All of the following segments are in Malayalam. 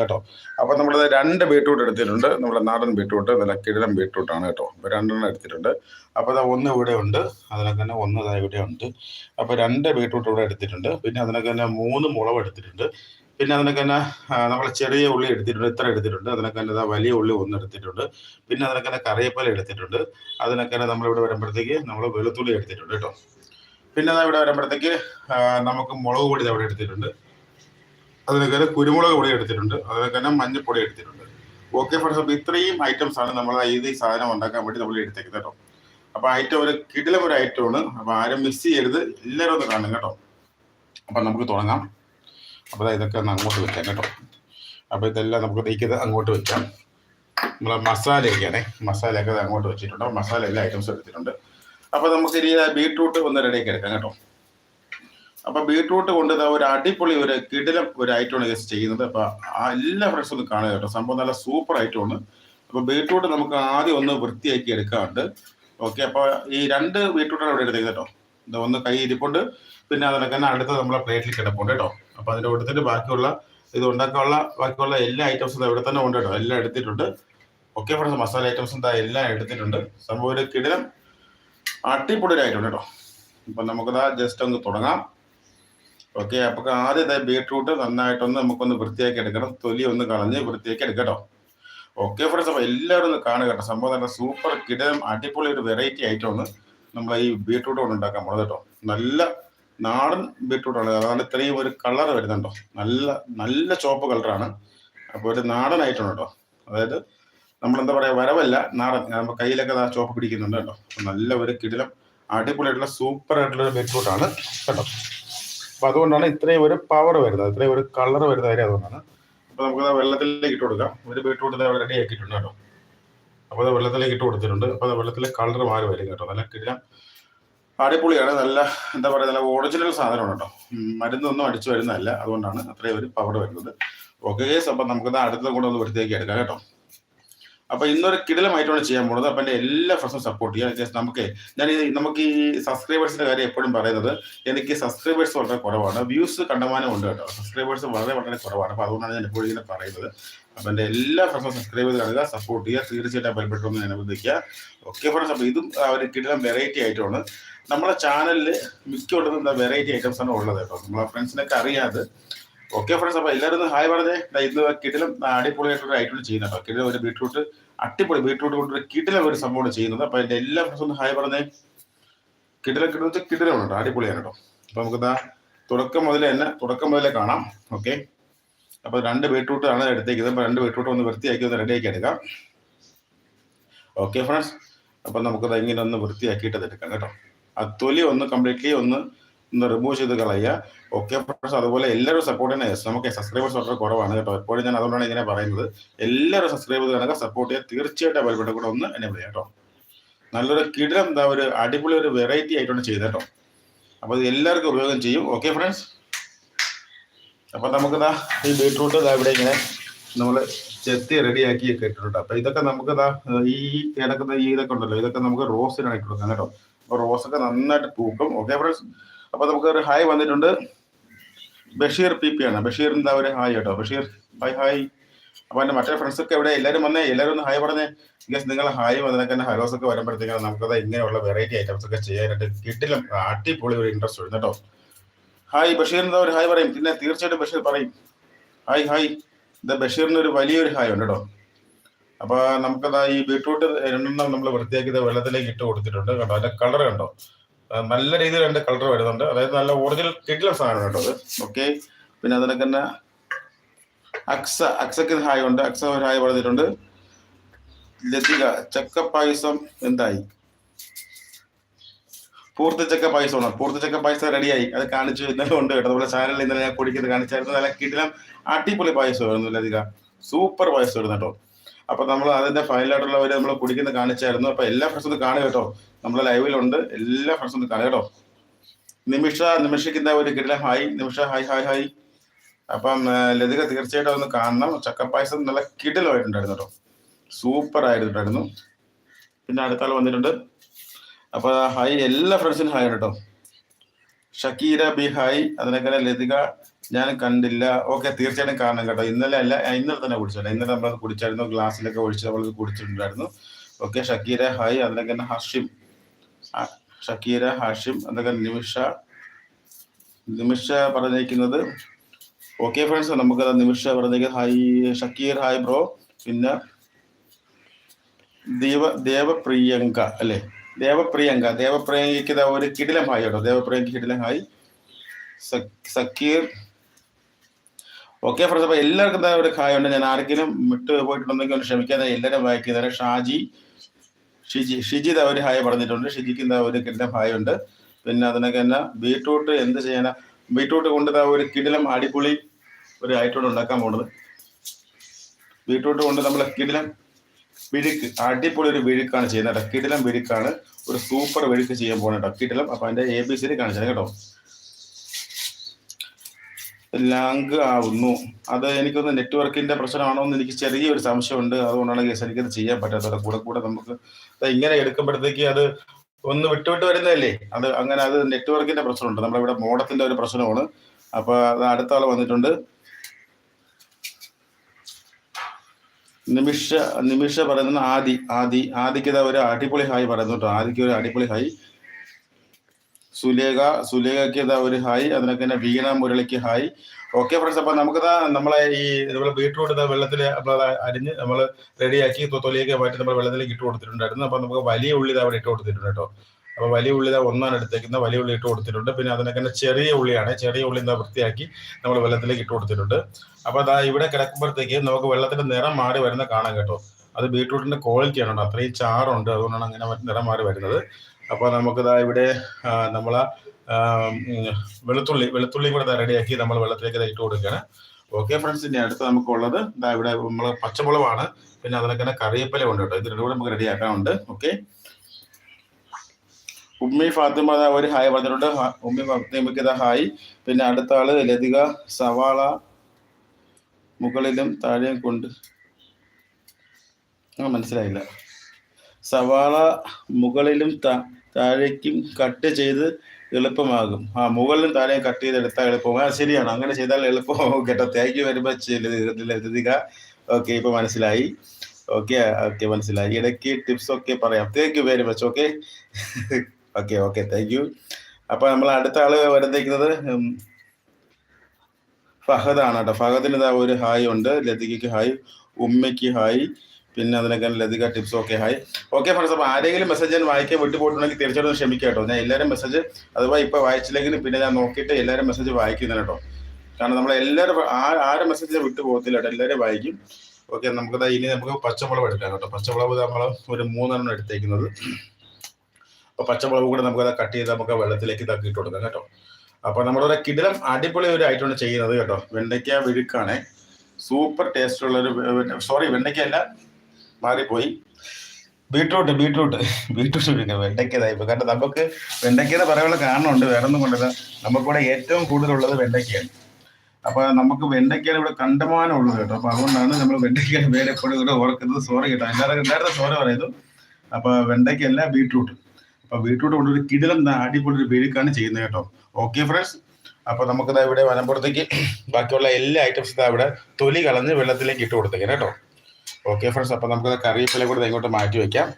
കേട്ടോ? അപ്പൊ നമ്മൾ രണ്ട് ബീട്രൂട്ട് എടുത്തിട്ടുണ്ട്. നമ്മുടെ നാടൻ ബീട്രൂട്ട് നല്ല കിഴൻ ബീട്രൂട്ടാണ് കേട്ടോ. അപ്പൊ രണ്ടെണ്ണം എടുത്തിട്ടുണ്ട്. അപ്പോൾ ദാ ഒന്ന് ഇവിടെ ഉണ്ട്. അതിനൊക്കെ തന്നെ ഒന്ന് ഇവിടെ ഉണ്ട്. അപ്പോൾ രണ്ട് ബീട്രൂട്ട് ഇവിടെ എടുത്തിട്ടുണ്ട്. പിന്നെ അതിനൊക്കെ തന്നെ മൂന്ന് മുളവ് എടുത്തിട്ടുണ്ട്. പിന്നെ അതിനൊക്കെ തന്നെ നമ്മൾ ചെറിയ ഉള്ളി എടുത്തിട്ടുണ്ട്. ഇത്ര എടുത്തിട്ടുണ്ട്. അതിനൊക്കെ തന്നെ വലിയ ഉള്ളി ഒന്ന് എടുത്തിട്ടുണ്ട്. പിന്നെ അതിനൊക്കെ തന്നെ കറിയപ്പല എടുത്തിട്ടുണ്ട്. അതിനൊക്കെ തന്നെ നമ്മളിവിടെ വരുമ്പോഴത്തേക്ക് നമ്മൾ വെളുത്തുള്ളി എടുത്തിട്ടുണ്ട് കേട്ടോ. പിന്നെ ഇവിടെ വരുമ്പോഴത്തേക്ക് നമുക്ക് മുളക് പൊടി ദാ ഇവിടെ എടുത്തിട്ടുണ്ട്. അതിനൊക്കെ തന്നെ കുരുമുളക് പൊടി എടുത്തിട്ടുണ്ട്. അതിനൊക്കെ തന്നെ മഞ്ഞൾപ്പൊടി എടുത്തിട്ടുണ്ട്. ഓക്കെ ഫ്രണ്ട്സ് അപ്പോൾ ഇത്രയും ഐറ്റംസ് ആണ് നമ്മൾ ഈ സാധനം ഉണ്ടാക്കാൻ വേണ്ടി നമ്മൾ എടുത്തേക്കുന്നത് കേട്ടോ. അപ്പോൾ ഐറ്റം ഒരു കിടിലം ഒരു ഐറ്റമാണ് അപ്പോൾ ആരും മിസ് ചെയ്യരുത്. എല്ലാവരും ഒന്ന് കാണും കേട്ടോ. അപ്പം നമുക്ക് തുടങ്ങാം. അപ്പോൾ ഇതൊക്കെ ഒന്ന് അങ്ങോട്ട് വെക്കാം കേട്ടോ. അപ്പോൾ ഇതെല്ലാം നമുക്ക് തേക്കത് അങ്ങോട്ട് വെക്കാം. നമ്മൾ മസാല മസാലയൊക്കെ അങ്ങോട്ട് വെച്ചിട്ടുണ്ട്. മസാല എല്ലാ ഐറ്റംസും എടുത്തിട്ടുണ്ട്. അപ്പോൾ നമുക്ക് ഇനി ബീട്രൂട്ട് ഒന്ന് റെഡിയാക്കി എടുക്കാം കേട്ടോ. അപ്പൊ ബീട്രൂട്ട് കൊണ്ട് ഒരു അടിപൊളി ഒരു കിടിലം ഒരു ഐറ്റമാണ് ഗസ് ചെയ്യുന്നത്. അപ്പൊ ആ എല്ലാ ഫ്രണ്ട്സും ഒന്ന് കാണുക കേട്ടോ. സംഭവം നല്ല സൂപ്പർ ഐറ്റമാണ്. അപ്പൊ ബീട്രൂട്ട് നമുക്ക് ആദ്യം ഒന്ന് വൃത്തിയാക്കി എടുക്കാറുണ്ട് ഓക്കെ അപ്പൊ ഈ രണ്ട് ബീട്രൂട്ടാണ് ഇവിടെ എടുത്തത് കേട്ടോ. ഒന്ന് കൈ ഇരിപ്പുണ്ട്. പിന്നെ അതിനൊക്കെ തന്നെ അടുത്ത് നമ്മളെ പ്ലേറ്റിൽ കിടപ്പുണ്ട് കേട്ടോ. അപ്പൊ അതിന്റെ കൊടുത്തിട്ട് ബാക്കിയുള്ള ഇത് ഉണ്ടാക്കാനുള്ള ബാക്കിയുള്ള എല്ലാ ഐറ്റംസും ഇവിടെ തന്നെ ഉണ്ട് കേട്ടോ. എല്ലാം എടുത്തിട്ടുണ്ട്. ഓക്കെ ഫ്രണ്ട്സ് മസാല ഐറ്റംസും എല്ലാം എടുത്തിട്ടുണ്ട്. സംഭവം ഒരു കിടിലം അട്ടിപ്പൊടി ഒരു ഐറ്റം കേട്ടോ. അപ്പൊ നമുക്കതാ ജസ്റ്റ് ഒന്ന് തുടങ്ങാം. ഓക്കെ അപ്പൊ ആദ്യത്തെ ബീട്രൂട്ട് നന്നായിട്ടൊന്ന് നമുക്കൊന്ന് വൃത്തിയാക്കി എടുക്കണം. തൊലി ഒന്ന് കളഞ്ഞ് വൃത്തിയാക്കി എടുക്കട്ടോ. ഓക്കെ ഫ്രണ്ട്സ് അപ്പൊ എല്ലാവരും ഒന്ന് കാണുക സംഭവം നല്ല സൂപ്പർ കിടം അടിപൊളി ഒരു വെറൈറ്റി ഐറ്റമാണ് നമ്മൾ ഈ ബീട്രൂട്ട് കൊണ്ട് ഉണ്ടാക്കാൻ പോണത് കേട്ടോ. നല്ല നാടൻ ബീട്രൂട്ടാണ് അതാണ് ഇത്രയും ഒരു കളർ വരുന്നുണ്ടോ. നല്ല നല്ല ചോപ്പ് കളറാണ് അപ്പോൾ ഒരു ഐറ്റമാണ് കേട്ടോ. അതായത് നമ്മൾ എന്താ പറയാ വരവല്ല നാടൻ. നമ്മുടെ കയ്യിലൊക്കെ ദാ ചോപ്പ് പിടിക്കുന്നുണ്ട് കേട്ടോ. നല്ല ഒരു കിടിലം അടിപൊളിയായിട്ടുള്ള സൂപ്പർ ആയിട്ടുള്ള ഒരു ബീട്രൂട്ടാണ് കേട്ടോ. അപ്പൊ അതുകൊണ്ടാണ് ഇത്രയും ഒരു പവർ വരുന്നത്. ഇത്രയും ഒരു കളർ വരുന്ന കാര്യം അതുകൊണ്ടാണ്. അപ്പൊ നമുക്ക് അത് വെള്ളത്തിലേക്ക് ഇട്ട് കൊടുക്കാം. ഒരു ബീട്രൂട്ട് ഇതാ റെഡി ആക്കിയിട്ടുണ്ട് കേട്ടോ. അപ്പൊ അത് വെള്ളത്തിലേക്ക് ഇട്ട് കൊടുത്തിട്ടുണ്ട്. അപ്പൊ അത് വെള്ളത്തിലെ കളർ മാറി വരും കേട്ടോ. നല്ല കിടിലം അടിപൊളിയാണ്. നല്ല എന്താ പറയുക നല്ല ഒറിജിനൽ സാധനമാണ് കേട്ടോ. മരുന്നൊന്നും അടിച്ചു വരുന്നതല്ല. അതുകൊണ്ടാണ് അത്രയും ഒരു പവർ വരുന്നത്. ഓക്കെ കേസ് അപ്പൊ നമുക്കത് അടുത്ത കൂടെ ഒന്ന് വൃത്തിയാക്കി എടുക്കാം കേട്ടോ. അപ്പൊ ഇന്നൊരു കിടിലമായിട്ടാണ് ചെയ്യാൻ പോകുന്നത്. അപ്പൊ എന്റെ എല്ലാ ഫ്രണ്ട്സും സപ്പോർട്ട് ചെയ്യാം ജസ്റ്റ് നമുക്ക് ഞാൻ നമുക്ക് ഈ സബ്സ്ക്രൈബേഴ്സിന്റെ കാര്യം എപ്പോഴും പറയുന്നത് എനിക്ക് സബ്സ്ക്രൈബേഴ്സ് വളരെ കുറവാണ്. വ്യൂസ് കണ്ടമാനം ഉണ്ട് കേട്ടോ. സബ്സ്ക്രൈബേഴ്സ് വളരെ വളരെ കുറവാണ്. അപ്പൊ അതുകൊണ്ടാണ് ഞാൻ എപ്പോഴും ഇങ്ങനെ പറയുന്നത്. അപ്പൊ എന്റെ എല്ലാ ഫ്രണ്ട്സും സബ്സ്ക്രൈബ് ചെയ്ത് കാണുക സപ്പോർട്ട് ചെയ്യുക. തീർച്ചയായിട്ടും ബലപ്പെട്ടു ഒന്ന് അനുവദിക്കുക ഓക്കെ ഫ്രണ്ട്സ് അപ്പൊ ഇതും ഒരു കിടിലം വെറൈറ്റി ആയിട്ടാണ്. നമ്മുടെ ചാനലിൽ മിക്കുള്ളത് എന്താ വെറൈറ്റി ഐറ്റംസ് ആണ് ഉള്ളത് കേട്ടോ. നമ്മളെ ഫ്രണ്ട്സിനൊക്കെ അറിയാതെ. ഓക്കെ ഫ്രണ്ട്സ് അപ്പൊ എല്ലാവരും ഹായ് പറഞ്ഞേ. ഇന്ന് കിടിലം അടിപൊളിയായിട്ടൊരു ഐറ്റം ചെയ്യുന്നുണ്ടോ കിടിലം ഒരു ബീട്രൂട്ട് അടിപൊളി ബീട്രൂട്ട് കൊണ്ട് ഒരു കിടിലം ഒരു സംഭവമാണ് ചെയ്യുന്നത്. അപ്പൊ എന്റെ എല്ലാ ഫ്രണ്ട്സും ഒന്ന് ഹായ് പറഞ്ഞേ. കിടിലം കിട്ടുന്ന വെച്ചാൽ കിടിലമാണ് കേട്ടോ അടിപൊളിയാണ് കേട്ടോ. അപ്പൊ നമുക്ക് ദാ തുടക്കം മുതലേ തന്നെ തുടക്കം മുതലേ കാണാം. ഓക്കെ അപ്പൊ രണ്ട് ബീട്രൂട്ട് ആണ് എടുത്തേക്കുന്നത്. അപ്പൊ രണ്ട് ബീട്രൂട്ട് ഒന്ന് വൃത്തിയാക്കി ഒന്ന് റെഡിയാക്കി എടുക്കാം. ഓക്കെ ഫ്രണ്ട്സ് അപ്പൊ നമുക്കത് ഇങ്ങനെ ഒന്ന് വൃത്തിയാക്കിയിട്ട് എടുക്കാം കേട്ടോ. ആ തൊലി ഒന്ന് കംപ്ലീറ്റ്ലി ഒന്ന് റിമൂവ് ചെയ്ത് കളയുക ഓക്കെ ഫ്രണ്ട്സ് അതുപോലെ എല്ലാവരും സപ്പോർട്ട് തന്നെ നമുക്ക് സബ്സ്ക്രൈബേഴ്സ് വളരെ കുറവാണ് കേട്ടോ. എപ്പോഴും ഞാൻ അതുകൊണ്ടാണ് ഇങ്ങനെ പറയുന്നത്. എല്ലാവരും സബ്സ്ക്രൈബ് ചെയ്ത് കണക്ക് സപ്പോർട്ട് ചെയ്യുക. തീർച്ചയായിട്ടും ബെൽബട്ടൺ കൂടെ ഒന്ന് എന്നെ വിളിക്കുക കേട്ടോ. നല്ലൊരു കിടം എന്താ ഒരു അടിപൊളി ഒരു വെറൈറ്റി ആയിട്ടാണ് ചെയ്തത് കേട്ടോ. അപ്പോൾ ഇത് എല്ലാവർക്കും ഉപയോഗം ചെയ്യും. ഓക്കെ ഫ്രണ്ട്സ് അപ്പോൾ നമുക്ക് ഇതാ ഈ ബീട്രൂട്ട് ഇതാ ഇവിടെ ഇങ്ങനെ നമ്മൾ ചെത്തി റെഡിയാക്കി ഇട്ടിട്ടുണ്ട്. അപ്പോൾ ഇതൊക്കെ നമുക്ക് ഇതാ ഈ കിടക്കുന്ന ഈ ഇതൊക്കെ ഉണ്ടല്ലോ. ഇതൊക്കെ നമുക്ക് റോസിനാണ് ഇട്ട് കൊടുക്കാം കേട്ടോ. അപ്പോൾ റോസൊക്കെ നന്നായിട്ട് പൂക്കും. ഓക്കെ ഫ്രണ്ട്സ് അപ്പോൾ നമുക്ക് ഒരു ഹായ് വന്നിട്ടുണ്ട്. ബഷീർ പി പി ആണ്. ബഷീറിന്റെ ഒരു ഹായ് കേട്ടോ. ബഷീർ ഹായ് ഹായ് അപ്പൊ എന്റെ മറ്റേ ഫ്രണ്ട്സ് ഒക്കെ ഇവിടെ എല്ലാവരും വന്നേ? എല്ലാവരും ഒന്ന് ഹായ് പറഞ്ഞേ. ഗസ് നിങ്ങൾ ഹായ് വന്നതൊക്കെ തന്നെ ഹലോസ് ഒക്കെ വരുമ്പോഴത്തേക്കാണ് നമുക്കത് ഇങ്ങനെയുള്ള വെറൈറ്റി ഐറ്റംസ് ഒക്കെ ചെയ്യാനായിട്ട് കിട്ടില്ല. അടിപൊളി ഒരു ഇൻട്രസ്റ്റ് വരും കേട്ടോ. ഹായ് ബഷീറിന്റെ ഒരു ഹായ് പറയും? പിന്നെ തീർച്ചയായിട്ടും ബഷീർ പറയും. ഹായ് ഹായ് ഇത് ബഷീറിന് ഒരു വലിയൊരു ഹായ് ഉണ്ട് കേട്ടോ. അപ്പൊ നമുക്കതാ ഈ ബീട്രൂട്ട് രണ്ടെണ്ണം നമ്മൾ വൃത്തിയാക്കിയത് വെള്ളത്തിലേക്ക് ഇട്ട് കൊടുത്തിട്ടുണ്ട് കേട്ടോ. അതിന്റെ കളർ കണ്ടോ? നല്ല രീതിയിൽ രണ്ട് കളർ വരുന്നുണ്ട്. അതായത് നല്ല ഒറിജിനൽ കിഡിലെ സാധനം കേട്ടോ ഓക്കെ പിന്നെ അതിനൊക്കെ തന്നെ അക്സ അക്സക്ക് ഹായ് ഉണ്ട്. അക്സ ഒരു ഹായ് പറഞ്ഞിട്ടുണ്ട് ലതിക ചക്ക പായസം എന്തായി? പൂർത്തി ചക്ക പായസമാണ്. പൂർത്തി ചക്ക പായസം റെഡിയായി അത് കാണിച്ചു ഇന്നലെ ഉണ്ട് കേട്ടോ. അതുപോലെ ചാനലിൽ ഇന്നലെ ഞാൻ കുടിക്കുന്നത് കാണിച്ചായിരുന്നു. നല്ല കിടിലം അടിപൊളി പായസമായിരുന്നു ലതിക. സൂപ്പർ പായസമായിരുന്നു കേട്ടോ. അപ്പൊ നമ്മൾ അതിന്റെ വരെ നമ്മൾ കുടിക്കുന്നത് കാണിച്ചായിരുന്നു. അപ്പൊ എല്ലാ ഫ്രണ്ട്സും കാണുക കേട്ടോ. നമ്മളെ ലൈവിലുണ്ട് എല്ലാ ഫ്രണ്ട്സും കാണാം കേട്ടോ. നിമിഷ നിമിഷയ്ക്കുന്ന ഒരു കിടിലം hi. Nimisha hi hi hi. അപ്പം ലതിക തീർച്ചയായിട്ടും ഒന്ന് കാണണം. ചക്കപ്പായസം നല്ല കിടിലമായിട്ടുണ്ടായിരുന്നു കേട്ടോ. സൂപ്പർ ആയിട്ടുണ്ടായിരുന്നു പിന്നെ അടുത്ത ആൾ വന്നിട്ടുണ്ട്. അപ്പൊ ഹായ്. എല്ലാ ഫ്രണ്ട്സിനും ഹായ് കേട്ടോ. ഷക്കീര ബി ഹായ്. അതിനൊക്കെ ലതിക ഞാൻ കണ്ടില്ല. ഓക്കെ തീർച്ചയായിട്ടും കാണണം കേട്ടോ. ഇന്നലെ അല്ല ഇന്നലെ തന്നെ കുടിച്ചല്ലോ ഇന്നലെ നമ്മൾ കുടിച്ചായിരുന്നു. ഗ്ലാസ്സിലൊക്കെ ഒഴിച്ച് നമ്മൾ കുടിച്ചിട്ടുണ്ടായിരുന്നു. Okay Shakeera hi. അതിനൊക്കെ ഹർഷിം. ഷക്കീര ഹാഷിം അതൊക്കെ നിമിഷ നിമിഷ പറഞ്ഞേക്കുന്നത് ഓക്കെ ഫ്രണ്ട്സ് നമുക്ക് നിമിഷ പറഞ്ഞിരിക്കുന്നത് ഹായ് ഷക്കീർ ഹായ് ബ്രോ പിന്നെ ദേവ ദേവപ്രിയങ്ക അല്ലേ ദേവപ്രിയങ്ക ദേവപ്രിയങ്കയ്ക്ക് ഒരു കിടിലം ഹായ് കേട്ടോ ദേവപ്രിയങ്ക കിടിലം ഹായ് സക്കീർ ഓക്കെ ഫ്രണ്ട്സ് അപ്പൊ എല്ലാവർക്കും ഒരു ഹായ് ഉണ്ട് ഞാൻ ആർക്കെങ്കിലും വിട്ട് പോയിട്ടുണ്ടെങ്കിൽ ഒന്ന് ക്ഷമിക്കാതെ എല്ലാവരും വായിക്കുന്നതാണ് ഷാജി ഷിജി ഷിജി ഇതാ ഒരു ഹായ് പറഞ്ഞിട്ടുണ്ട്. ഷിജിക്ക് എന്താ ഒരു കിടിലം ഹായ് ഉണ്ട്. പിന്നെ അതിനൊക്കെ തന്നെ ബീട്രൂട്ട് എന്ത് ചെയ്യണം ബീട്രൂട്ട് കൊണ്ട് ഒരു കിടിലം അടിപൊളി ഒരു ഐറ്റം ഉണ്ടാക്കാൻ പോകുന്നത്. ബീട്രൂട്ട് കൊണ്ട് നമ്മൾ കിടിലം വിഴുക്ക് അടിപൊളി ഒരു വിഴുക്കാണ് ചെയ്യുന്നത് കിടിലം വിഴുക്കാണ്. ഒരു സൂപ്പർ വിഴുക്ക് ചെയ്യാൻ പോകുന്നത് കിടിലം അപ്പൊ അതിന്റെ എ ബി സി കാണിച്ചത് കേട്ടോ. ലാങ്ക് ആവുന്നു. അത് എനിക്കൊന്ന് നെറ്റ്വർക്കിന്റെ പ്രശ്നമാണോ എന്ന് എനിക്ക് ചെറിയൊരു സംശയമുണ്ട്. അതുകൊണ്ടാണ് കേസ് എനിക്കത് ചെയ്യാൻ പറ്റാത്തത്. കൂടെ കൂടെ നമുക്ക് ഇങ്ങനെ എടുക്കുമ്പോഴത്തേക്ക് അത് ഒന്ന് വിട്ടുവിട്ട് വരുന്നതല്ലേ? അത് അങ്ങനെ അത് നെറ്റ്വർക്കിന്റെ പ്രശ്നമുണ്ട്. നമ്മളിവിടെ മോഡത്തിന്റെ ഒരു പ്രശ്നമാണ്. അപ്പൊ അത് അടുത്ത ആൾ വന്നിട്ടുണ്ട്. നിമിഷ നിമിഷ പറയുന്നത് ആദി ആദി ആദിക്ക് ഒരു അടിപൊളി ഹായ് പറയുന്നു കേട്ടോ ആദിക്ക് ഒരു അടിപൊളി ഹായ് സുലേഖ സുലേഖയ്ക്ക് ഒരു ഹായ് അതിനൊക്കെ തന്നെ വീണ മുരളിക്ക് ഹായ്. ഓക്കെ ഫ്രണ്ട്സ് അപ്പൊ നമുക്കിതാ നമ്മളെ ഈ നമ്മളെ ബീട്രൂട്ട് ഇതാ വെള്ളത്തിൽ അരിഞ്ഞ് നമ്മൾ റെഡിയാക്കി തൊലിയൊക്കെ മാറ്റി നമ്മൾ വെള്ളത്തിലേക്ക് ഇട്ട് കൊടുത്തിട്ടുണ്ടായിരുന്നു. അപ്പൊ നമുക്ക് വലിയ ഉള്ളി അവിടെ ഇട്ട് കൊടുത്തിട്ടുണ്ട് കേട്ടോ. അപ്പൊ വലിയ ഉള്ളി ഇതാ ഒന്നാണ് എടുത്തേക്കുന്നത്. വലിയ ഉള്ളി ഇട്ട് കൊടുത്തിട്ടുണ്ട്. പിന്നെ അതിനൊക്കെ തന്നെ ചെറിയ ഉള്ളിയാണ്. ചെറിയ ഉള്ളി എന്താ വൃത്തിയാക്കി നമ്മൾ വെള്ളത്തിലേക്ക് ഇട്ട് കൊടുത്തിട്ടുണ്ട്. അപ്പൊ അതാ ഇവിടെ കിടക്കുമ്പോഴത്തേക്ക് നമുക്ക് വെള്ളത്തിന്റെ നിറം മാറി വരുന്ന കാണാം കേട്ടോ. അത് ബീട്രൂട്ടിന്റെ ക്വാളിറ്റിയാണ് അത്രയും ചാറുണ്ട്. അതുകൊണ്ടാണ് അങ്ങനെ നിറം മാറി വരുന്നത്. അപ്പൊ നമുക്കിതാ ഇവിടെ നമ്മൾ വെളുത്തുള്ളി വെളുത്തുള്ളി കൂടെ റെഡിയാക്കി നമ്മൾ വെള്ളത്തിലേക്ക് ഇട്ട് കൊടുക്കുകയാണ് ഓക്കെ ഫ്രണ്ട്സ് ഇനി അടുത്ത് നമുക്കുള്ളത് ഇതാ ഇവിടെ നമ്മൾ പച്ചമുളകാണ്. പിന്നെ അതിനൊക്കെ തന്നെ കറിവേപ്പില ഉണ്ട് കേട്ടോ. ഇത് രണ്ടും കൂടെ നമുക്ക് റെഡിയാക്കാനുണ്ട്. ഓക്കെ ഉമ്മി ഫാത്തിമ ഒരു ഹായ് പറഞ്ഞിട്ടുണ്ട്. ഉമ്മി ഫാത്തിമയ്ക്ക് ഇതാ ഹായ്. പിന്നെ അടുത്ത ആൾ ലതിക സവാള മുകളിലും താഴെയും കൊണ്ട്. മനസ്സിലായില്ല. സവാള മുകളിലും താഴേക്കും കട്ട് ചെയ്ത് എളുപ്പമാകും. ആ മുകളിലും താഴെയും കട്ട് ചെയ്ത് എടുത്താൽ എളുപ്പമാകും. ആ ശരിയാണ്. അങ്ങനെ ചെയ്താൽ എളുപ്പമാകും കേട്ടോ. തേക്ക് വരുമ്പോൾ ലതിക. ഓക്കെ ഇപ്പൊ മനസ്സിലായി. ഓക്കെ ഓക്കെ മനസ്സിലായി. ഇടയ്ക്ക് ടിപ്സ് ഒക്കെ പറയാം. Thank very much okay okay okay thank you അപ്പൊ നമ്മൾ അടുത്ത ആൾ വരുന്നേക്കുന്നത് ഫഹദാണ് കേട്ടോ. ഫഹദിന് ഒരു ഹായ് ഉണ്ട്. ലതികയ്ക്ക് ഹായ് ഉമ്മയ്ക്ക് ഹായ് പിന്നെ അതിനൊക്കെ ലതിക ടിപ്സ് ഒക്കെ. ഹായ് ഓക്കെ ഫ്രണ്ട്സ് അപ്പോൾ ആരെങ്കിലും മെസ്സേജ് ഞാൻ വായിക്കാൻ വിട്ടുപോയിട്ടുണ്ടെങ്കിൽ തീർച്ചയായിട്ടും ക്ഷമിക്കുക കേട്ടോ. ഞാൻ എല്ലാവരും മെസ്സേജ് അഥവാ ഇപ്പോൾ വായിച്ചില്ലെങ്കിലും പിന്നെ ഞാൻ നോക്കിയിട്ട് എല്ലാവരും മെസ്സേജ് വായിക്കുന്നതാണ് കേട്ടോ. കാരണം നമ്മൾ എല്ലാവരും ആരും മെസ്സേജ് വിട്ടു പോകത്തില്ല കേട്ടോ. എല്ലാവരും വായിക്കും. ഓക്കെ നമുക്ക് ഇനി നമുക്ക് പച്ചമുളക് എടുക്കാം കേട്ടോ. പച്ചമുളക് നമ്മൾ ഒരു മൂന്നെണ്ണം എടുത്തേക്കുന്നത്. അപ്പോൾ പച്ചമുളക് കൂടെ നമുക്ക് അതാ കട്ട് ചെയ്ത് നമുക്ക് വെള്ളത്തിലേക്ക് ഇതാക്കി ഇട്ട് കൊടുക്കാം കേട്ടോ. അപ്പോൾ നമ്മുടെ ഒരു കിടിലം അടിപൊളി ഒരു ആയിട്ടാണ് ചെയ്യുന്നത് കേട്ടോ. വെണ്ടയ്ക്ക വിഴുക്കാണ്. സൂപ്പർ ടേസ്റ്റ് ഉള്ളൊരു സോറി വെണ്ടയ്ക്ക അല്ല മാറിപ്പോയി. ബീട്രൂട്ട് ബീട്രൂട്ട് ബീട്രൂട്ട് പിന്നെ വെണ്ടയ്ക്കതായി പോയി കാരണം നമുക്ക് വെണ്ടയ്ക്കയുടെ പറയുള്ള കാരണമുണ്ട് വേറെ ഒന്നും കൊണ്ടല്ല. നമുക്കിവിടെ ഏറ്റവും കൂടുതലുള്ളത് വെണ്ടയ്ക്കയാണ്. അപ്പോൾ നമുക്ക് വെണ്ടയ്ക്കാണ് ഇവിടെ കണ്ടമാനം ഉള്ളത് കേട്ടോ. അപ്പൊ അതുകൊണ്ടാണ് നമ്മൾ വെണ്ടയ്ക്കയുടെ പേര് എപ്പോഴും ഇവിടെ ഓർക്കുന്നത്. സോറി കേട്ടോ. എല്ലാവരും എല്ലാവരുടെ സോറി പറയുന്നു. അപ്പൊ വെണ്ടയ്ക്കല്ല ബീട്രൂട്ട്. അപ്പോൾ ബീട്രൂട്ട് ഒരു കിടിലം അടിപൊളി ഒരു പേരുക്കാണ് ചെയ്യുന്നത് കേട്ടോ. ഓക്കെ ഫ്രണ്ട്സ് അപ്പൊ നമുക്കിതാ ഇവിടെ വനപ്പുറത്തേക്ക് ബാക്കിയുള്ള എല്ലാ ഐറ്റംസും ഇവിടെ തൊലി കളഞ്ഞ് വെള്ളത്തിലേക്ക് ഇട്ട് കൊടുത്തേക്കാം കേട്ടോ. ഓക്കെ ഫ്രണ്ട്സ് അപ്പൊ നമുക്ക് കറിവേപ്പില കൂടെ ഇങ്ങോട്ട് മാറ്റി വെക്കാം.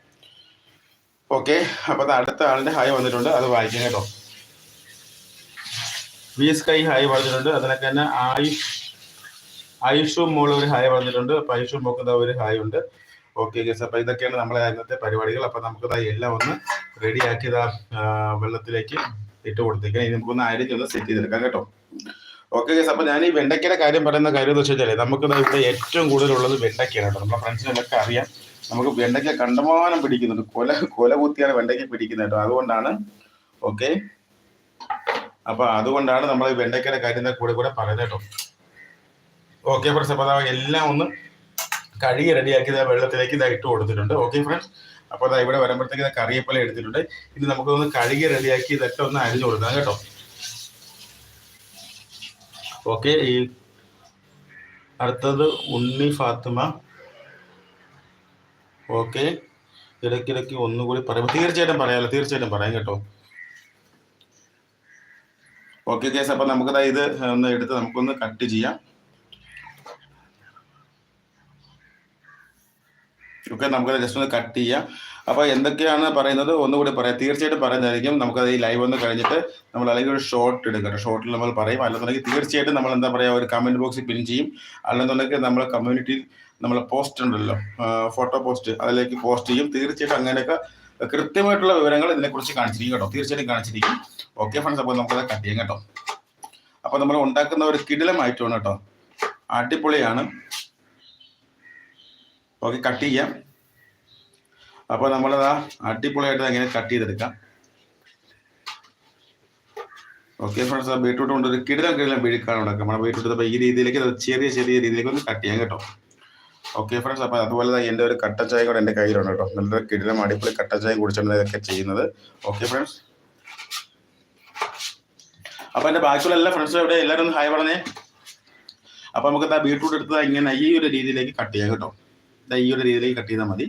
ഓക്കെ അപ്പൊ ദാ അടുത്ത ആളിന്റെ ഹായ് വന്നിട്ടുണ്ട് അത് വായിക്കാം കേട്ടോ. വി സ്കൈ ഹായ് പറഞ്ഞിട്ടുണ്ട് അതിനൊക്കെ തന്നെ ആയുഷ് ആയുഷും മോൾ ഒരു ഹായ് പറഞ്ഞിട്ടുണ്ട് അപ്പൊ ആയുഷും മോക്കുന്ന ഒരു ഹായ് ഉണ്ട്. ഓക്കെ ഗസ് അപ്പൊ ഇതൊക്കെയാണ് നമ്മളെ ഇന്നത്തെ പരിപാടികൾ. അപ്പൊ നമുക്ക് ദാ എല്ലാം ഒന്ന് റെഡി ആക്കി ഇതാ വെള്ളത്തിലേക്ക് ഇട്ട് കൊടുത്തേക്കാം. ഇനി നമുക്കൊന്ന് അരിഞ്ഞൊന്ന് സെറ്റ് ചെയ്തെടുക്കാം കേട്ടോ. ഓക്കെ ഗൈസ് അപ്പൊ ഞാൻ ഈ വെണ്ടയ്ക്കയുടെ കാര്യം പറയുന്ന കാര്യം എന്ന് വെച്ചാൽ നമുക്ക് ഇവിടെ ഏറ്റവും കൂടുതലുള്ളത് വെണ്ടയ്ക്കയാണ് കേട്ടോ. നമ്മുടെ ഫ്രണ്ട്സിനൊക്കെ അറിയാം. നമുക്ക് വെണ്ടയ്ക്ക കണ്ടമാനം പിടിക്കുന്നുണ്ട്. കൊല കൊല കുത്തിയാണ് വെണ്ടയ്ക്ക പിടിക്കുന്നത് കേട്ടോ. അതുകൊണ്ടാണ് ഓക്കെ അപ്പൊ അതുകൊണ്ടാണ് നമ്മൾ ഈ വെണ്ടയ്ക്കയുടെ കാര്യം കൂടെ കൂടെ പറയുന്നത് കേട്ടോ. ഓക്കെ ഫ്രണ്ട്സ് അപ്പൊ അതാ എല്ലാം ഒന്ന് കഴുകി റെഡിയാക്കി ദാ വെള്ളത്തിലേക്ക് ഇതാ ഇട്ട് കൊടുത്തിട്ടുണ്ട്. ഓക്കെ ഫ്രണ്ട്സ് അപ്പൊ അതാ ഇവിടെ വരുമ്പോഴത്തേക്ക് ഇതാ കറിയപ്പല എടുത്തിട്ടുണ്ട്. ഇനി നമുക്ക് ഒന്ന് കഴുകി റെഡിയാക്കി ഇതൊക്കെ ഒന്ന് അരിഞ്ഞു കൊടുക്കാം കേട്ടോ. ഓക്കെ ഈ അടുത്തത് ഉണ്ണി ഫാത്തിമ. ഓക്കെ ഇടയ്ക്കിടയ്ക്ക് ഒന്നുകൂടി പറയാം. തീർച്ചയായിട്ടും പറയാമല്ലോ തീർച്ചയായിട്ടും പറയാം കേട്ടോ. ഓക്കെ കേസ് അപ്പൊ നമുക്കത് ഇത് ഒന്ന് എടുത്ത് നമുക്കൊന്ന് കട്ട് ചെയ്യാം. ഓക്കെ നമുക്കത് ജസ്റ്റ് ഒന്ന് കട്ട് ചെയ്യാം. അപ്പൊ എന്തൊക്കെയാണ് പറയുന്നത്? ഒന്നുകൂടി പറയാം. തീർച്ചയായിട്ടും പറയുന്നതായിരിക്കും. നമുക്കത് ഈ ലൈവ് ഒന്ന് കഴിഞ്ഞിട്ട് നമ്മൾ അല്ലെങ്കിൽ ഒരു ഷോർട്ട് എടുക്കട്ടെ. ഷോർട്ടിൽ നമ്മൾ പറയും. അല്ലെന്നുണ്ടെങ്കിൽ തീർച്ചയായിട്ടും നമ്മൾ എന്താ പറയാ ഒരു കമന്റ് ബോക്സിൽ പിൻ ചെയ്യും. അല്ലെന്നുണ്ടെങ്കിൽ നമ്മൾ കമ്മ്യൂണിറ്റിയിൽ നമ്മൾ പോസ്റ്റ് ഉണ്ടല്ലോ. ഫോട്ടോ പോസ്റ്റ് അതിലേക്ക് പോസ്റ്റ് ചെയ്യും. തീർച്ചയായിട്ടും അങ്ങനെയൊക്കെ കൃത്യമായിട്ടുള്ള വിവരങ്ങൾ ഇതിനെക്കുറിച്ച് കാണിച്ചിരിക്കും കേട്ടോ. തീർച്ചയായിട്ടും കാണിച്ചിരിക്കും. ഓക്കെ ഫ്രണ്ട്സ് അപ്പോൾ നമുക്കത് കട്ട് ചെയ്യാം കേട്ടോ. അപ്പോൾ നമ്മൾ ഉണ്ടാക്കുന്ന ഒരു കിടിലമായിട്ടാണ് കേട്ടോ. അടിപൊളിയാണ്. ഓക്കെ കട്ട് ചെയ്യാം. അപ്പോൾ നമ്മളത് അടിപൊളിയായിട്ട് ഇങ്ങനെ കട്ട് ചെയ്തെടുക്കാം. ഓക്കെ ഫ്രണ്ട്സ് ആ ബീട്രൂട്ട് കൊണ്ട് ഒരു കിടിലം കിടിലം വീഴിക്കാണ് ഉണ്ടാക്കുക നമ്മുടെ ബീട്രൂട്ട് ഈ രീതിയിലേക്ക് ചെറിയ ചെറിയ രീതിയിലേക്ക് ഒന്ന് കട്ട് ചെയ്യാം കേട്ടോ. ഓക്കെ ഫ്രണ്ട്സ് അപ്പോൾ അതുപോലെ തന്നെ എന്റെ ഒരു കട്ട ചായ കൂടെ എന്റെ കയ്യിലുണ്ട് കേട്ടോ. നല്ലൊരു കിടിലം അടിപൊളി കട്ട ചായ കുടിച്ചാണ് ഇതൊക്കെ ചെയ്യുന്നത്. ഓക്കെ ഫ്രണ്ട്സ് അപ്പോൾ എന്റെ ബാക്കിയുള്ള എല്ലാ ഫ്രണ്ട്സും ഇവിടെ എല്ലാവരും ഒന്ന് ഹായ് പറഞ്ഞേ. അപ്പോൾ നമുക്ക് ആ ബീട്രൂട്ട് എടുത്തത് ഇങ്ങനെ ഈ ഒരു രീതിയിലേക്ക് കട്ട് ചെയ്യാം കേട്ടോ. ഈ ഒരു രീതിയിലേക്ക് കട്ട് ചെയ്താൽ മതി.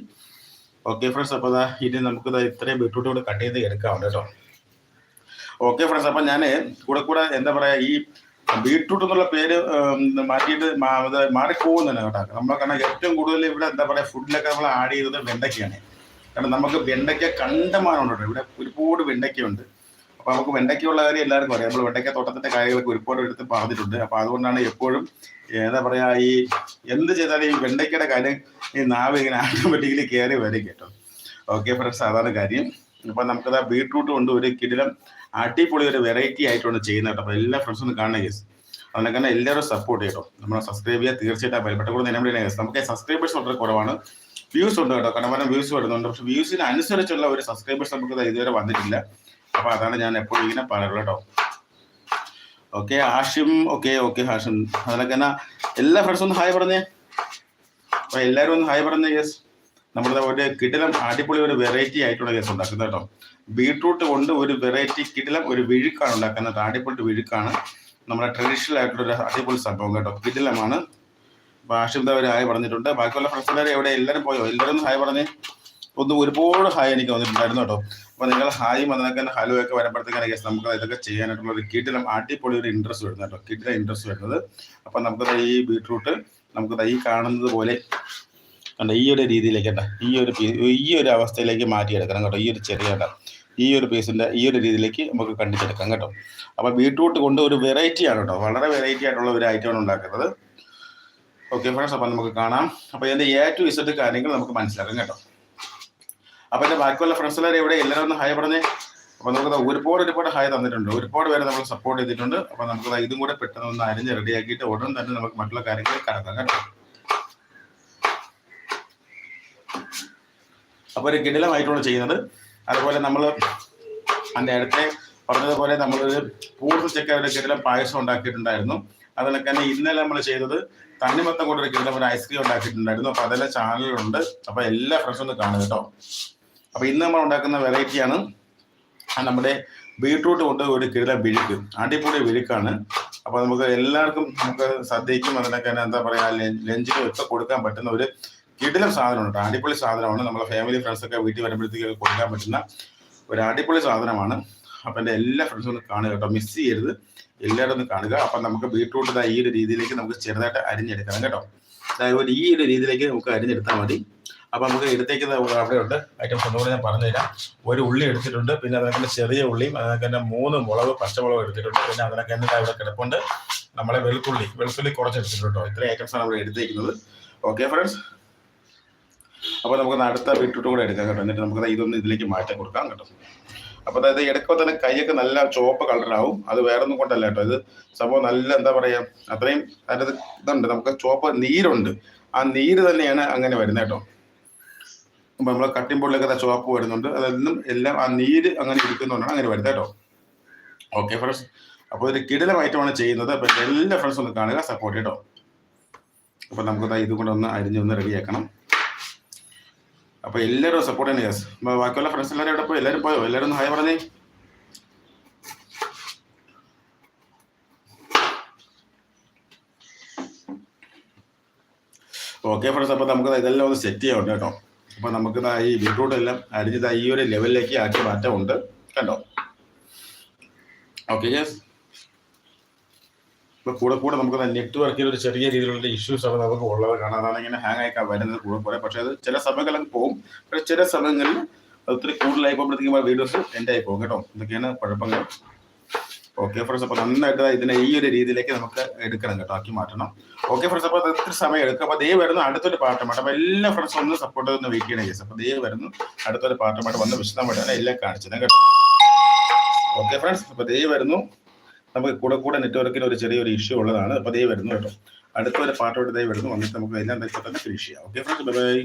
ഓക്കെ ഫ്രണ്ട്സ് അപ്പോൾ അതാ ഇനി നമുക്ക് ഇത്രയും ബീട്രൂട്ട് കൂടെ കട്ട് ചെയ്ത് എടുക്കാം കേട്ടോ. ഓക്കെ ഫ്രണ്ട്സ് അപ്പം ഞാൻ കൂടെ കൂടെ എന്താ പറയാ ഈ ബീട്രൂട്ട് എന്നുള്ള പേര് മാറ്റിയിട്ട് മാ- ഇത് മാറിപ്പോകുന്നതാണ് കേട്ടോ. നമ്മൾ കാരണം ഏറ്റവും കൂടുതൽ ഇവിടെ എന്താ പറയാ ഫുഡിലൊക്കെ നമ്മൾ ആഡ് ചെയ്തത് വെണ്ടയ്ക്കയാണ് കാരണം നമുക്ക് വെണ്ടയ്ക്ക കണ്ടമാനമുണ്ട് കേട്ടോ. ഇവിടെ ഒരുപാട് വെണ്ടയ്ക്കയുണ്ട്. അപ്പൊ നമുക്ക് വെണ്ടയ്ക്കുള്ള കാര്യം എല്ലാവർക്കും അറിയാം. നമ്മൾ വെണ്ടയ്ക്ക തോട്ടത്തിന്റെ കാര്യങ്ങളൊക്കെ ഒരുപാട് എടുത്ത് പറഞ്ഞിട്ടുണ്ട് അപ്പൊ അതുകൊണ്ടാണ് എപ്പോഴും എന്താ പറയാ ഈ എന്ത് ചെയ്താലും ഈ വെണ്ടയ്ക്കയുടെ കാര്യം ഈ നാവ് ഇങ്ങനെ ഓട്ടോമാറ്റിക്കലി കയറി വരും കേട്ടോ. ഓക്കെ ഫ്രണ്ട്സ് സാധാരണ കാര്യം. അപ്പൊ നമുക്കത് ബീട്രൂട്ട് കൊണ്ട് ഒരു കിടിലം അടിപൊളി ഒരു വെറൈറ്റി ആയിട്ടാണ് ചെയ്യുന്നത് കേട്ടോ. അപ്പൊ എല്ലാ ഫ്രണ്ട്സും കാണുക കേസ് അതിനൊക്കെ തന്നെ എല്ലാവരും സപ്പോർട്ട് ചെയ്യട്ടോ. നമ്മളെ സബ്സ്ക്രൈബ് ചെയ്യുക തീർച്ചയായിട്ടും പെട്ടെന്ന് കൂടെ നിലവിലെ കേസ് നമുക്ക് സബ്സ്ക്രൈബേഴ്സ് വളരെ കുറവാണ്. വ്യൂസ് ഉണ്ട് കേട്ടോ. കാരണം വ്യൂസ് വരുന്നുണ്ട്. പക്ഷെ വ്യൂസിന് അനുസരിച്ചുള്ള ഒരു സബ്സ്ക്രൈബേഴ്സ് നമുക്ക് ഇതുവരെ വന്നിട്ടില്ല. അപ്പൊ അതാണ് ഞാൻ എപ്പോഴും ഇങ്ങനെ പറയുള്ളൂ കേട്ടോ. Okay Hashim okay okay Hashim. അതിനൊക്കെ എന്നാ എല്ലാ ഫ്രണ്ട്സും ഒന്ന് ഹായ് പറഞ്ഞേ. അപ്പൊ എല്ലാവരും ഒന്ന് ഹായ് പറഞ്ഞേ യെസ് നമ്മുടെ ഒരു കിടിലം അടിപൊളി ഒരു വെറൈറ്റി ആയിട്ടുള്ള കേസ് ഉണ്ടാക്കുന്നത് കേട്ടോ. ബീട്രൂട്ട് കൊണ്ട് ഒരു വെറൈറ്റി കിടിലം ഒരു വിഴുക്കാണ് ഉണ്ടാക്കുന്നത്. അടിപൊളി വിഴുക്കാണ്. നമ്മുടെ ട്രഡീഷണൽ ആയിട്ടുള്ള ഒരു അടിപൊളി സംഭവം കേട്ടോ. കിടിലമാണ്. ഭാഷിത ഒരു ഹായ് പറഞ്ഞിട്ടുണ്ട്. ബാക്കിയുള്ള ഫ്രണ്ട്സ് എല്ലാവരും എവിടെ? എല്ലാവരും പോയോ? എല്ലാവരും ഹായ് പറഞ്ഞേ. ഒന്ന് ഒരുപാട് ഹായ് എനിക്ക് വന്നിട്ടുണ്ടായിരുന്നു കേട്ടോ. അപ്പൊ നിങ്ങൾ ഹായും അതിനൊക്കെ ഹലോ ഒക്കെ വരുമ്പോഴത്തേക്കാണ് ഗസ് നമുക്ക് ഇതൊക്കെ ചെയ്യാനായിട്ടുള്ള ഒരു കിട്ടിലും അടിപൊളി ഒരു ഇൻട്രസ്റ്റ് വരുന്നത് കേട്ടോ. കിട്ടിലെ ഇൻട്രസ്റ്റ് വരുന്നത്. അപ്പൊ നമുക്ക് ഈ ബീട്രൂട്ട് നമുക്ക് ഈ കാണുന്നത് പോലെ കണ്ട ഈ ഒരു രീതിയിലേക്ക് കേട്ടോ ഈ ഒരു ഈ ഒരു അവസ്ഥയിലേക്ക് മാറ്റിയെടുക്കണം കേട്ടോ. ഈ ഒരു ചെറിയ കേട്ടോ ഈ ഒരു പീസിന്റെ ഈ ഒരു രീതിയിലേക്ക് നമുക്ക് കണ്ടിച്ചെടുക്കാം കേട്ടോ. അപ്പൊ ബീട്രൂട്ട് കൊണ്ട് ഒരു വെറൈറ്റി ആണ് കേട്ടോ. വളരെ വെറൈറ്റി ആയിട്ടുള്ള ഒരു ഐറ്റമാണ് ഉണ്ടാക്കുന്നത്. ഓക്കെ ഫ്രണ്ട്സ് അപ്പൊ നമുക്ക് കാണാം. അപ്പൊ ഇതിന്റെ എ ടു ഇസഡ് കാര്യങ്ങൾ നമുക്ക് മനസ്സിലാക്കാം കേട്ടോ. അപ്പൊ എന്റെ ബാക്കിയുള്ള ഫ്രണ്ട്സ് എല്ലാവരും ഇവിടെ എല്ലാവരും ഒന്ന് ഹായ് പറഞ്ഞേ. അപ്പൊ നമുക്ക് ഒരുപാട് ഒരുപാട് ഹായ് തന്നിട്ടുണ്ട്. ഒരുപാട് പേര് നമ്മൾ സപ്പോർട്ട് ചെയ്തിട്ടുണ്ട്. അപ്പൊ നമുക്ക് ഇതും കൂടെ പെട്ടെന്ന് ഒന്ന് അരിഞ്ഞ് റെഡിയാക്കിയിട്ട് ഉടൻ തന്നെ നമുക്ക് മറ്റുള്ള കാര്യങ്ങൾ കടക്കാം കേട്ടോ. അപ്പോൾ ഒരു കിടിലമായിട്ടാണ് ചെയ്യുന്നത്. അതുപോലെ നമ്മൾ നേരത്തെ പറഞ്ഞതുപോലെ നമ്മളൊരു പൂർണ ഒരു കിടിലം പായസം ഉണ്ടാക്കിയിട്ടുണ്ടായിരുന്നു. അതിനൊക്കെ തന്നെ ഇന്നലെ നമ്മൾ ചെയ്തത് തണ്ണിമത്തം കൊണ്ടൊരു കിടിലം ഒരു ഐസ്ക്രീം ഉണ്ടാക്കിയിട്ടുണ്ടായിരുന്നു. അപ്പോൾ അതെല്ലാം ചാനലിലുണ്ട് അപ്പോൾ എല്ലാ ഫ്രണ്ട്സും ഒന്ന് കാണുക കേട്ടോ. അപ്പോൾ ഇന്ന് നമ്മൾ ഉണ്ടാക്കുന്ന വെറൈറ്റിയാണ് നമ്മുടെ ബീട്രൂട്ട് കൊണ്ട് ഒരു കിഴ വിഴുക്ക് അടിപൊളി വിഴുക്കാണ് അപ്പോൾ നമുക്ക് എല്ലാവർക്കും നമുക്ക് സദ്യക്കും അതിനൊക്കെ എന്താ പറയുക ലഞ്ചിനും ഒക്കെ കൊടുക്കാൻ പറ്റുന്ന ഒരു കിടിലം സാധനമാണ് കേട്ടോ. അടിപൊളി സാധനമാണ്. നമ്മളെ ഫാമിലി ഫ്രണ്ട്സ് ഒക്കെ വീട്ടിൽ വരുമ്പോഴത്തേക്ക് കൊടുക്കാൻ പറ്റുന്ന ഒരു അടിപൊളി സാധനമാണ്. അപ്പം എന്റെ എല്ലാ ഫ്രണ്ട്സും ഒന്ന് കാണുക കേട്ടോ. മിസ് ചെയ്യരുത്. എല്ലാവരും ഒന്ന് കാണുക. അപ്പം നമുക്ക് ബീട്രൂട്ട് ഈ ഒരു രീതിയിലേക്ക് നമുക്ക് ചെറുതായിട്ട് അരിഞ്ഞെടുക്കണം കേട്ടോ. അതായത് ഈ ഒരു രീതിയിലേക്ക് നമുക്ക് അരിഞ്ഞെടുത്താൽ മതി. അപ്പം നമുക്ക് എടുത്തേക്കുന്ന അവിടെ ഉണ്ട്. ഐറ്റംസ് ഒന്നുകൂടെ ഞാൻ പറഞ്ഞുതരാം. ഒരു ഉള്ളി എടുത്തിട്ടുണ്ട്. പിന്നെ അതിനൊക്കെ ചെറിയ ഉള്ളിയും അതിനൊക്കെ തന്നെ മൂന്ന് മുളക് പച്ചമുളക് എടുത്തിട്ടുണ്ട്. പിന്നെ അതിനൊക്കെ തന്നെ ഇവിടെ കിടപ്പുണ്ട്. നമ്മളെ വെളുത്തുള്ളി വെളുത്തുള്ളി കുറച്ച് എടുത്തിട്ടുണ്ട് കേട്ടോ. ഇത്രയും ഐറ്റംസാണ് നമ്മൾ എടുത്തേക്കുന്നത്. ഓക്കെ ഫ്രണ്ട്സ് അപ്പോൾ നമുക്ക് അടുത്ത ബീട്രൂട്ട് കൂടെ എടുക്കാം കേട്ടോ. എന്നിട്ട് നമുക്ക് ഇതൊന്ന് ഇതിലേക്ക് മാറ്റി കൊടുക്കാം കേട്ടോ. അപ്പോൾ അതായത് ഇടയ്ക്കോ തന്നെ കൈയൊക്കെ നല്ല ചുവപ്പ് കളറാവും അത് വേറെ ഒന്നും കൊണ്ടല്ല കേട്ടോ. ഇത് സംഭവം നല്ല എന്താ പറയാ അത്രയും അതിന്റെ ഇതുണ്ട്. നമുക്ക് ചുവപ്പ് നീരുണ്ട്. ആ നീര് തന്നെയാണ് അങ്ങനെ വരുന്നത് കേട്ടോ. നമ്മൾ അത് ചുവപ്പ് വരുന്നുണ്ട്. അതെല്ലാം എല്ലാം ആ നീര് അങ്ങനെ ഇരിക്കുന്നതുകൊണ്ടാണ് അങ്ങനെ വരുന്നത് കേട്ടോ. ഓക്കെ ഫ്രണ്ട്സ് അപ്പോൾ ഒരു കിടലമായിട്ടാണ് ചെയ്യുന്നത്. അപ്പോൾ എല്ലാ ഫ്രണ്ട്സ് ഒന്ന് കാണുക സപ്പോർട്ട് കേട്ടോ അപ്പോൾ നമുക്ക് ദാ ഒന്ന് അരിഞ്ഞ് ഒന്ന് അരിഞ്ഞൊന്ന് റെഡിയാക്കണം അപ്പോൾ എല്ലാവരും സപ്പോർട്ട് തന്നെ യെസ് ബാക്കിയുള്ള ഫ്രണ്ട്സ് എല്ലാവരും എവിടെ പോയി? എല്ലാവരും പോയോ? എല്ലാവരും ഒന്ന് ഹായ് പറഞ്ഞേ. ഓക്കെ ഫ്രണ്ട്സ് അപ്പോൾ നമുക്ക് ഇതെല്ലാം ഒന്ന് സെറ്റ് ചെയ്യാറുണ്ട് കേട്ടോ. അപ്പോൾ നമുക്ക് ഈ ബീട്രൂട്ട് എല്ലാം അരിഞ്ഞത് ഈ ഒരു ലെവലിലേക്ക് ആക്കി മാറ്റമുണ്ട് കണ്ടോ? ഓക്കെ യെസ് ഇപ്പൊ കൂടെ കൂടെ നമുക്ക് നെറ്റ്വർക്കിൽ ഒരു ചെറിയ രീതിയിലുള്ള ഇഷ്യൂസ് ആണ് നമുക്ക് ഉള്ളത് കാരണം അതാണ് ഇങ്ങനെ ഹാങ് ആയിക്കാൻ വരുന്നത് കൂടെ കൂടെ. പക്ഷേ അത് ചില സമയങ്ങളിൽ പോകും. പക്ഷേ ചില സമയങ്ങളിൽ ഒത്തിരി കൂടുതലായി പോകുമ്പോഴത്തേക്കും വീഡിയോസ് എന്റെ ആയി പോകും. കേട്ടോ? ഇതൊക്കെയാണ് കുഴപ്പങ്ങൾ ഓക്കെ ഫ്രണ്ട്സ് അപ്പോൾ നന്നായിട്ട് ഇതിനെ ഈ ഒരു രീതിയിലേക്ക് നമുക്ക് എടുക്കണം കേട്ടോ ആക്കി മാറ്റണം. ഓക്കെ ഫ്രണ്ട്സ് അപ്പോൾ അത് സമയം എടുക്കും. അപ്പോൾ ദേ വരുന്നു അടുത്തൊരു പാട്ടുമായിട്ട് അപ്പോൾ എല്ലാ ഫ്രണ്ട്സും ഒന്ന് സപ്പോർട്ട് ഒന്ന് വെയിറ്റ് ചെയ്യണ കേസ് അപ്പോൾ ദേ വരുന്നു അടുത്തൊരു പാട്ടുമായിട്ട് വന്ന് വിശദമായിട്ടാണ് എല്ലാം കാണിച്ചത് കേട്ടോ. ഓക്കെ ഫ്രണ്ട്സ് അപ്പോൾ ദേ വരുന്നു. നമുക്ക് കൂടെ കൂടെ നെറ്റ്വർക്കിന് ഒരു ചെറിയൊരു ഇഷ്യൂ ഉള്ളതാണ്. അപ്പോൾ ദേ വരുന്നു കേട്ടോ. അടുത്തൊരു പാട്ടോട്ട് ദേ വരുന്നു. വന്നിട്ട് നമുക്ക് എല്ലാം തന്നെ ഫിനിഷ് ചെയ്യാം. Okay friends bye